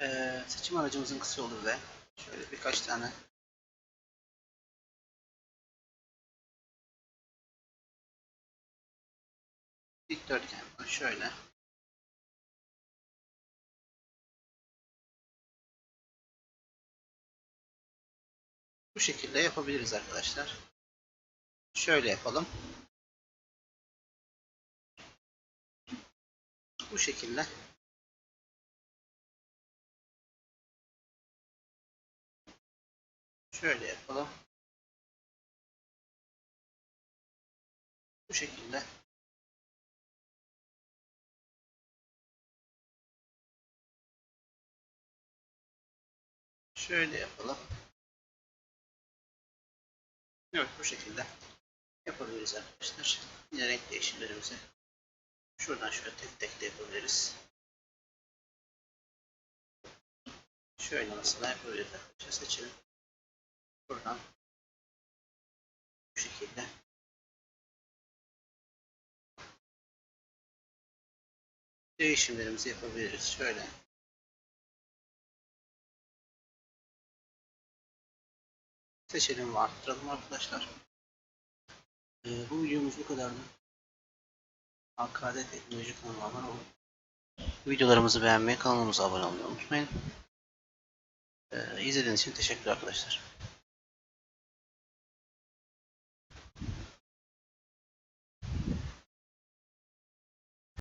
Ee, seçim aracımızın kısa yolu ve şöyle birkaç tane dikdörtgen. Şöyle. Bu şekilde yapabiliriz arkadaşlar. Şöyle yapalım. Bu şekilde. Şöyle yapalım. Bu şekilde. Şöyle yapalım. Evet bu şekilde yapabiliriz arkadaşlar. Yine renk değişimlerimizi şuradan şöyle tek tek de yapabiliriz. Şöyle mesela yapabiliriz arkadaşlar. Seçelim. Buradan bu şekilde değişimlerimizi yapabiliriz. Şöyle seçelim ve arttıralım arkadaşlar. Ee, bu videomuz bu kadardı. AKD Teknoloji kanalına abone olun. Videolarımızı beğenmeyi, kanalımıza abone olmayı unutmayın. Ee, izlediğiniz için teşekkür arkadaşlar.